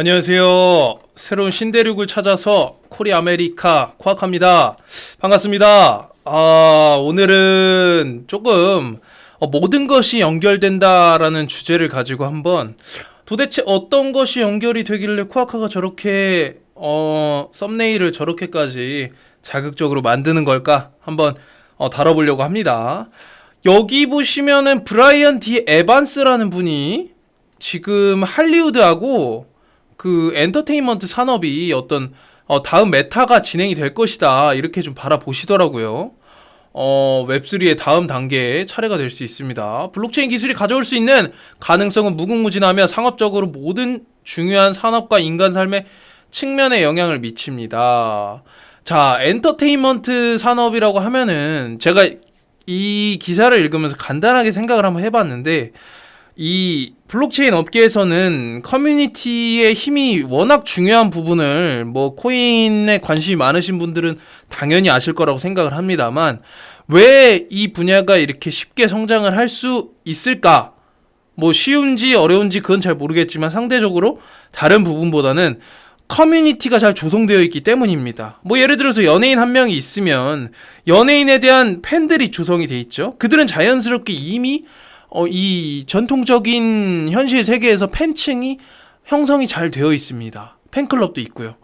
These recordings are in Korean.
안녕하세요. 새로운 신대륙을 찾아서 코리 아메리카 코악합니다. 반갑습니다. 아, 오늘은 조금 어, 모든 것이 연결된다라는 주제를 가지고 한번 도대체 어떤 것이 연결이 되길래 코아카가 저렇게 어, 썸네일을 저렇게까지 자극적으로 만드는 걸까 한번 어, 다뤄보려고 합니다. 여기 보시면은 브라이언 디 에반스라는 분이 지금 할리우드하고 그 엔터테인먼트 산업이 어떤 어, 다음 메타가 진행이 될 것이다 이렇게 좀 바라보시더라고요. 어, 웹3의 다음 단계의 차례가 될 수 있습니다. 블록체인 기술이 가져올 수 있는 가능성은 무궁무진하며 상업적으로 모든 중요한 산업과 인간 삶의 측면에 영향을 미칩니다. 자, 엔터테인먼트 산업이라고 하면은 제가 이 기사를 읽으면서 간단하게 생각을 한번 해봤는데 이 블록체인 업계에서는 커뮤니티의 힘이 워낙 중요한 부분을 뭐 코인에 관심이 많으신 분들은 당연히 아실 거라고 생각을 합니다만 왜 이 분야가 이렇게 쉽게 성장을 할 수 있을까? 뭐 쉬운지 어려운지 그건 잘 모르겠지만 상대적으로 다른 부분보다는 커뮤니티가 잘 조성되어 있기 때문입니다. 뭐 예를 들어서 연예인 한 명이 있으면 연예인에 대한 팬들이 조성이 돼 있죠. 그들은 자연스럽게 이미 어, 이 전통적인 현실 세계에서 팬층이 형성이 잘 되어 있습니다. 팬클럽도 있고요.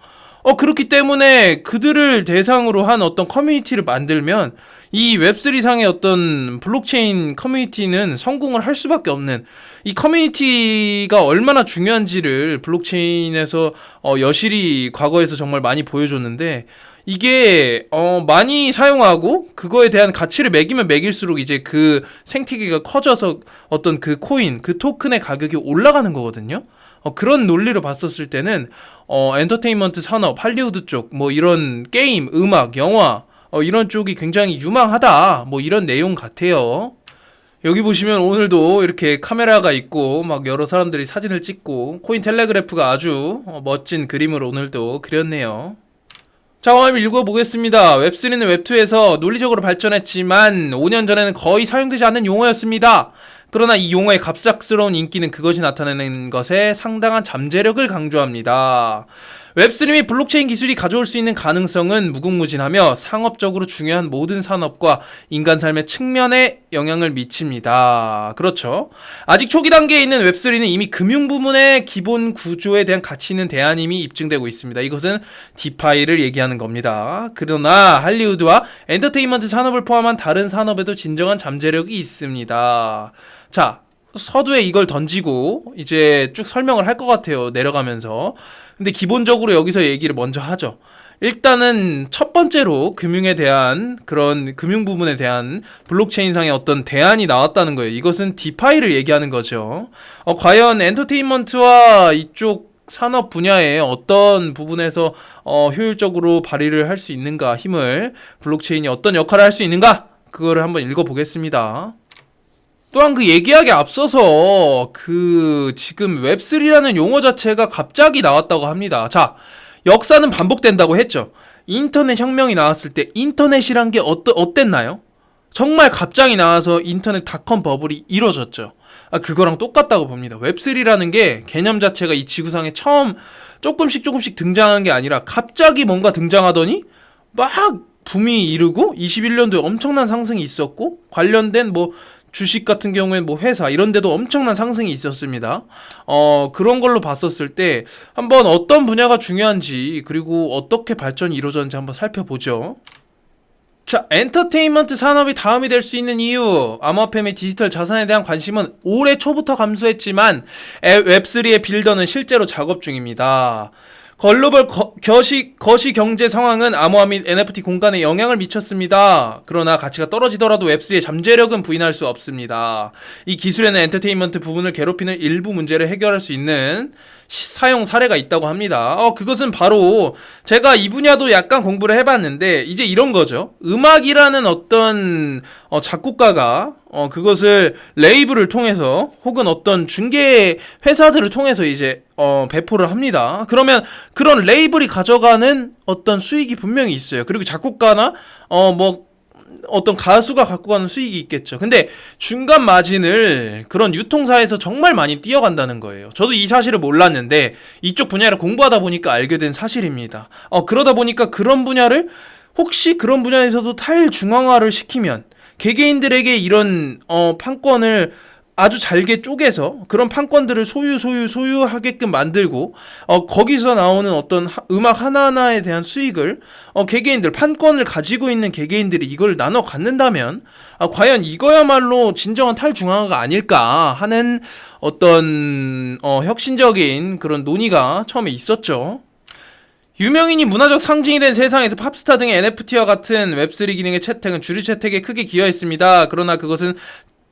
어, 그렇기 때문에 그들을 대상으로 한 어떤 커뮤니티를 만들면 이 웹3 상의 어떤 블록체인 커뮤니티는 성공을 할 수밖에 없는 이 커뮤니티가 얼마나 중요한지를 블록체인에서 어, 여실히 과거에서 정말 많이 보여줬는데 이게 어 많이 사용하고 그거에 대한 가치를 매기면 매길수록 이제 그 생태계가 커져서 어떤 그 코인 그 토큰의 가격이 올라가는 거거든요. 어 그런 논리로 봤었을 때는 어 엔터테인먼트 산업 할리우드 쪽 뭐 이런 게임 음악 영화 어 이런 쪽이 굉장히 유망하다 뭐 이런 내용 같아요. 여기 보시면 오늘도 이렇게 카메라가 있고 막 여러 사람들이 사진을 찍고 코인 텔레그래프가 아주 어, 멋진 그림을 오늘도 그렸네요. 자, 그럼 읽어보겠습니다. 웹3는 웹2에서 논리적으로 발전했지만 5년 전에는 거의 사용되지 않는 용어였습니다. 그러나 이 용어의 갑작스러운 인기는 그것이 나타내는 것에 상당한 잠재력을 강조합니다. 웹3 및 블록체인 기술이 가져올 수 있는 가능성은 무궁무진하며 상업적으로 중요한 모든 산업과 인간 삶의 측면에 영향을 미칩니다. 그렇죠. 아직 초기 단계에 있는 웹3는 이미 금융 부문의 기본 구조에 대한 가치 있는 대안임이 입증되고 있습니다. 이것은 디파이를 얘기하는 겁니다. 그러나 할리우드와 엔터테인먼트 산업을 포함한 다른 산업에도 진정한 잠재력이 있습니다. 자, 서두에 이걸 던지고 이제 쭉 설명을 할 것 같아요. 내려가면서. 근데 기본적으로 여기서 얘기를 먼저 하죠. 일단은 첫 번째로 금융에 대한 그런 금융 부분에 대한 블록체인상의 어떤 대안이 나왔다는 거예요. 이것은 디파이를 얘기하는 거죠. 어, 과연 엔터테인먼트와 이쪽 산업 분야에 어떤 부분에서 어, 효율적으로 발휘를 할 수 있는가 힘을 블록체인이 어떤 역할을 할 수 있는가 그거를 한번 읽어보겠습니다. 또한 그 얘기하기 앞서서 그 지금 웹3라는 용어 자체가 갑자기 나왔다고 합니다. 자, 역사는 반복된다고 했죠. 인터넷 혁명이 나왔을 때 인터넷이란 게 어떠, 어땠나요? 정말 갑자기 나와서 인터넷 닷컴 버블이 이루어졌죠. 아, 그거랑 똑같다고 봅니다. 웹3라는 게 개념 자체가 이 지구상에 처음 조금씩 조금씩 등장한 게 아니라 갑자기 뭔가 등장하더니 막 붐이 이르고 21년도에 엄청난 상승이 있었고 관련된 뭐 주식 같은 경우에는 뭐 회사 이런 데도 엄청난 상승이 있었습니다. 어, 그런 걸로 봤었을 때 한번 어떤 분야가 중요한지 그리고 어떻게 발전이 이루어졌는지 한번 살펴보죠. 자, 엔터테인먼트 산업이 다음이 될 수 있는 이유. 암호화폐 및 디지털 자산에 대한 관심은 올해 초부터 감소했지만 웹3의 빌더는 실제로 작업 중입니다. 글로벌 거, 거시, 거시 경제 상황은 암호화 및 NFT 공간에 영향을 미쳤습니다. 그러나 가치가 떨어지더라도 웹3의 잠재력은 부인할 수 없습니다. 이 기술에는 엔터테인먼트 부분을 괴롭히는 일부 문제를 해결할 수 있는 시, 사용 사례가 있다고 합니다. 어, 그것은 바로 제가 이 분야도 약간 공부를 해봤는데 이제 이런 거죠. 음악이라는 어떤 어, 작곡가가 어, 그것을 레이블을 통해서 혹은 어떤 중개 회사들을 통해서 이제 어, 배포를 합니다. 그러면 그런 레이블이 가져가는 어떤 수익이 분명히 있어요. 그리고 작곡가나 어, 뭐 어떤 가수가 갖고 가는 수익이 있겠죠. 근데 중간 마진을 그런 유통사에서 정말 많이 뛰어간다는 거예요. 저도 이 사실을 몰랐는데 이쪽 분야를 공부하다 보니까 알게 된 사실입니다. 어, 그러다 보니까 그런 분야를 혹시 그런 분야에서도 탈중앙화를 시키면 개개인들에게 이런 어, 판권을 아주 잘게 쪼개서 그런 판권들을 소유 소유 소유하게끔 만들고 어 거기서 나오는 어떤 하- 음악 하나하나에 대한 수익을 어 개개인들 판권을 가지고 있는 개개인들이 이걸 나눠 갖는다면 아 과연 이거야말로 진정한 탈중앙화가 아닐까 하는 어떤 어 혁신적인 그런 논의가 처음에 있었죠. 유명인이 문화적 상징이 된 세상에서 팝스타 등의 NFT와 같은 웹3 기능의 채택은 주류 채택에 크게 기여했습니다. 그러나 그것은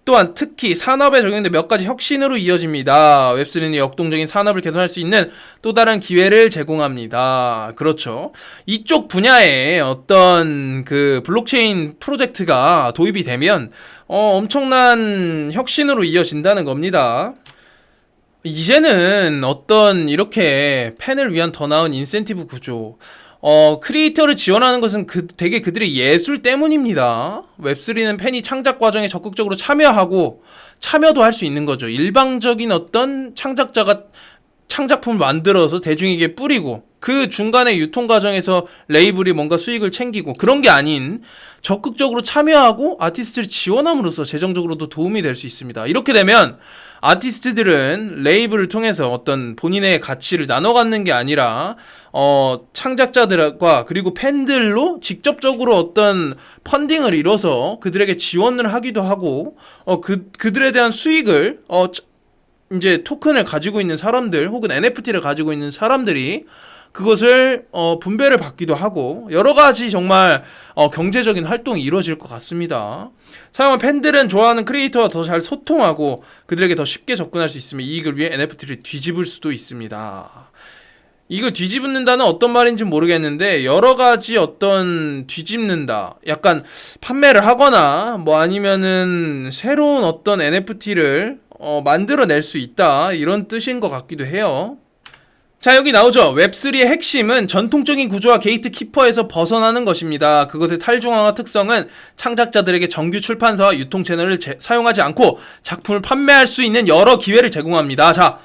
또한 특히 산업에 적용된 몇 가지 혁신으로 이어집니다. 웹3는 역동적인 산업을 개선할 수 있는 또 다른 기회를 제공합니다. 그렇죠. 이쪽 분야에 어떤 그 블록체인 프로젝트가 도입이 되면 어, 엄청난 혁신으로 이어진다는 겁니다. 이제는 어떤 이렇게 팬을 위한 더 나은 인센티브 구조, 어, 크리에이터를 지원하는 것은 그, 되게 그들의 예술 때문입니다. 웹3는 팬이 창작 과정에 적극적으로 참여하고 참여도 할 수 있는 거죠. 일방적인 어떤 창작자가 창작품을 만들어서 대중에게 뿌리고 그 중간에 유통 과정에서 레이블이 뭔가 수익을 챙기고 그런 게 아닌 적극적으로 참여하고 아티스트를 지원함으로써 재정적으로도 도움이 될 수 있습니다. 이렇게 되면 아티스트들은 레이블을 통해서 어떤 본인의 가치를 나눠 갖는 게 아니라 어 창작자들과 그리고 팬들로 직접적으로 어떤 펀딩을 이뤄서 그들에게 지원을 하기도 하고 어그 그들에 대한 수익을 어 차- 이제 토큰을 가지고 있는 사람들 혹은 NFT를 가지고 있는 사람들이 그것을 어, 분배를 받기도 하고 여러 가지 정말 어, 경제적인 활동이 이루어질 것 같습니다. 사용한 팬들은 좋아하는 크리에이터와 더 잘 소통하고 그들에게 더 쉽게 접근할 수 있으며 이익을 위해 NFT를 뒤집을 수도 있습니다. 이걸 뒤집는다는 어떤 말인지 모르겠는데 여러 가지 어떤 뒤집는다 약간 판매를 하거나 뭐 아니면은 새로운 어떤 NFT를 어, 만들어낼 수 있다 이런 뜻인 것 같기도 해요. 자 여기 나오죠. 웹3의 핵심은 전통적인 구조와 게이트 키퍼에서 벗어나는 것입니다. 그것의 탈중앙화 특성은 창작자들에게 정규 출판사와 유통 채널을 제- 사용하지 않고 작품을 판매할 수 있는 여러 기회를 제공합니다. 자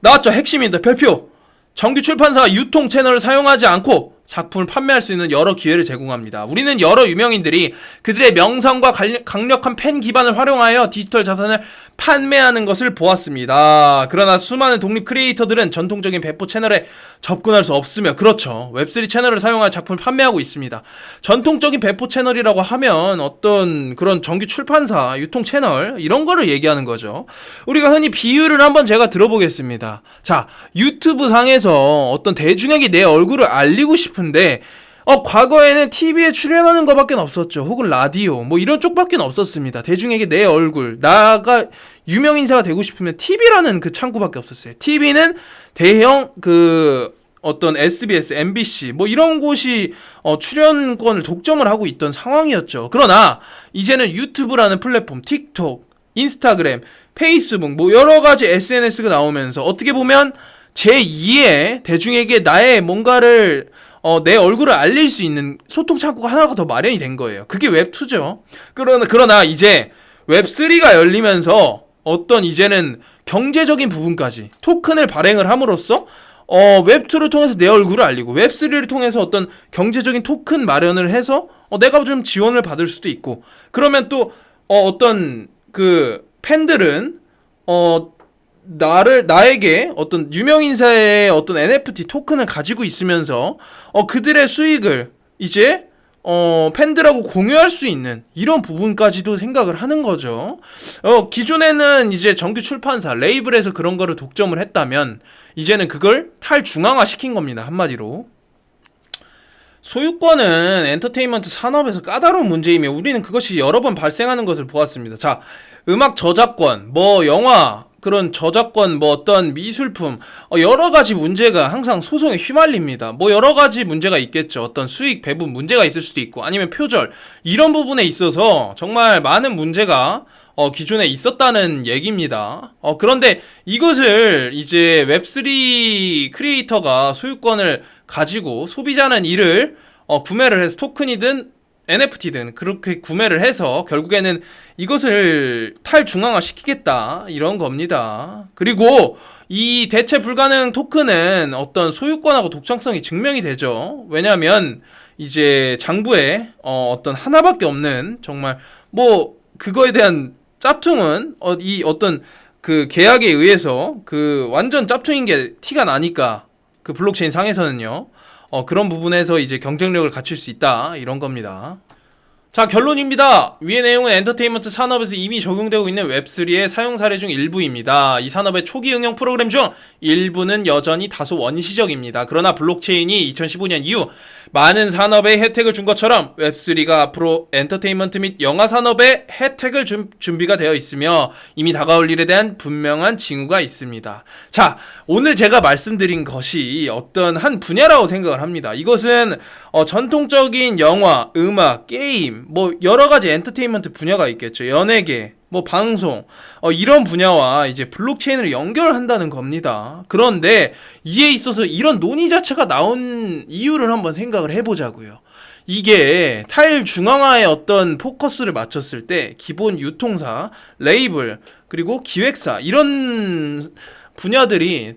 나왔죠. 핵심입니다 별표. 정규 출판사와 유통 채널을 사용하지 않고 작품을 판매할 수 있는 여러 기회를 제공합니다. 우리는 여러 유명인들이 그들의 명성과 갈- 강력한 팬 기반을 활용하여 디지털 자산을 판매하는 것을 보았습니다. 그러나 수많은 독립 크리에이터들은 전통적인 배포 채널에 접근할 수 없으며 그렇죠. 웹3 채널을 사용하여 작품을 판매하고 있습니다. 전통적인 배포 채널이라고 하면 어떤 그런 정규 출판사, 유통 채널 이런 거를 얘기하는 거죠. 우리가 흔히 비유를 한번 제가 들어보겠습니다. 자, 유튜브 상에서 어떤 대중에게 내 얼굴을 알리고 싶 은데 어, 과거에는 TV에 출연하는 것밖에 없었죠. 혹은 라디오, 뭐 이런 쪽밖에 없었습니다. 대중에게 내 얼굴, 나가 유명 인사가 되고 싶으면 TV라는 그 창구밖에 없었어요. TV는 대형 그 어떤 SBS, MBC 뭐 이런 곳이 어, 출연권을 독점을 하고 있던 상황이었죠. 그러나 이제는 유튜브라는 플랫폼, 틱톡, 인스타그램, 페이스북 뭐 여러 가지 SNS가 나오면서 어떻게 보면 제2의 대중에게 나의 뭔가를 어, 내 얼굴을 알릴 수 있는 소통 창구가 하나가 더 마련이 된 거예요. 그게 웹2죠. 그러나, 그러나 이제 웹3가 열리면서 어떤 이제는 경제적인 부분까지 토큰을 발행을 함으로써 어, 웹2를 통해서 내 얼굴을 알리고 웹3를 통해서 어떤 경제적인 토큰 마련을 해서 어, 내가 좀 지원을 받을 수도 있고 그러면 또 어, 어떤 그 팬들은 어 나를 나에게 어떤 유명 인사의 어떤 NFT 토큰을 가지고 있으면서 어 그들의 수익을 이제 어 팬들하고 공유할 수 있는 이런 부분까지도 생각을 하는 거죠. 어 기존에는 이제 정규 출판사 레이블에서 그런 거를 독점을 했다면 이제는 그걸 탈중앙화 시킨 겁니다. 한마디로. 소유권은 엔터테인먼트 산업에서 까다로운 문제이며 우리는 그것이 여러 번 발생하는 것을 보았습니다. 자, 음악 저작권, 뭐 영화, 그런 저작권, 뭐 어떤 미술품, 어, 여러 가지 문제가 항상 소송에 휘말립니다. 뭐 여러 가지 문제가 있겠죠. 어떤 수익 배분 문제가 있을 수도 있고, 아니면 표절 이런 부분에 있어서 정말 많은 문제가 어, 기존에 있었다는 얘기입니다. 어, 그런데 이것을 이제 웹3 크리에이터가 소유권을 가지고 소비자는 이를 어, 구매를 해서 토큰이든 NFT든 그렇게 구매를 해서 결국에는 이것을 탈중앙화 시키겠다 이런 겁니다. 그리고 이 대체 불가능 토큰은 어떤 소유권하고 독창성이 증명이 되죠. 왜냐하면 이제 장부에 어, 어떤 하나밖에 없는 정말 뭐 그거에 대한 짭퉁은 어, 이 어떤 그 계약에 의해서 그 완전 짭퉁인 게 티가 나니까 그 블록체인 상에서는요. 어, 그런 부분에서 이제 경쟁력을 갖출 수 있다 이런 겁니다. 자 결론입니다. 위의 내용은 엔터테인먼트 산업에서 이미 적용되고 있는 웹3의 사용 사례 중 일부입니다. 이 산업의 초기 응용 프로그램 중 일부는 여전히 다소 원시적입니다. 그러나 블록체인이 2015년 이후 많은 산업에 혜택을 준 것처럼 웹3가 앞으로 엔터테인먼트 및 영화 산업에 혜택을 준 준비가 되어 있으며 이미 다가올 일에 대한 분명한 징후가 있습니다. 자, 오늘 제가 말씀드린 것이 어떤 한 분야라고 생각을 합니다. 이것은 어, 전통적인 영화, 음악, 게임, 뭐 여러 가지 엔터테인먼트 분야가 있겠죠. 연예계, 뭐 방송, 어, 이런 분야와 이제 블록체인을 연결한다는 겁니다. 그런데 이에 있어서 이런 논의 자체가 나온 이유를 한번 생각을 해보자고요. 이게 탈중앙화의 어떤 포커스를 맞췄을 때 기본 유통사, 레이블, 그리고 기획사 이런 분야들이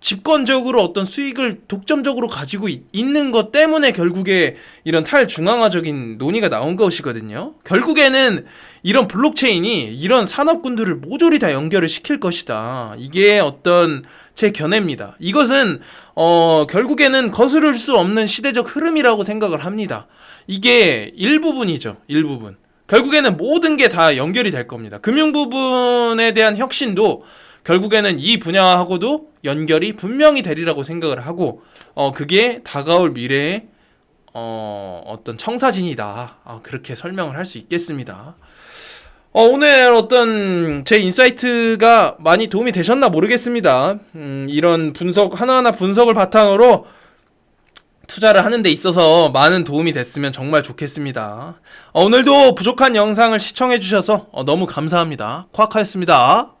집권적으로 어떤 수익을 독점적으로 가지고 있, 있는 것 때문에 결국에 이런 탈중앙화적인 논의가 나온 것이거든요. 결국에는 이런 블록체인이 이런 산업군들을 모조리 다 연결을 시킬 것이다. 이게 어떤 제 견해입니다. 이것은 어 결국에는 거스를 수 없는 시대적 흐름이라고 생각을 합니다. 이게 일부분이죠. 일부분. 결국에는 모든 게 다 연결이 될 겁니다. 금융 부분에 대한 혁신도 결국에는 이 분야하고도 연결이 분명히 되리라고 생각을 하고 어 그게 다가올 미래의 어 어떤 청사진이다. 아, 그렇게 설명을 할 수 있겠습니다. 어, 오늘 어떤 제 인사이트가 많이 도움이 되셨나 모르겠습니다. 음, 이런 분석, 하나하나 분석을 바탕으로 투자를 하는 데 있어서 많은 도움이 됐으면 정말 좋겠습니다. 어, 오늘도 부족한 영상을 시청해 주셔서 어, 너무 감사합니다. 夸카였습니다.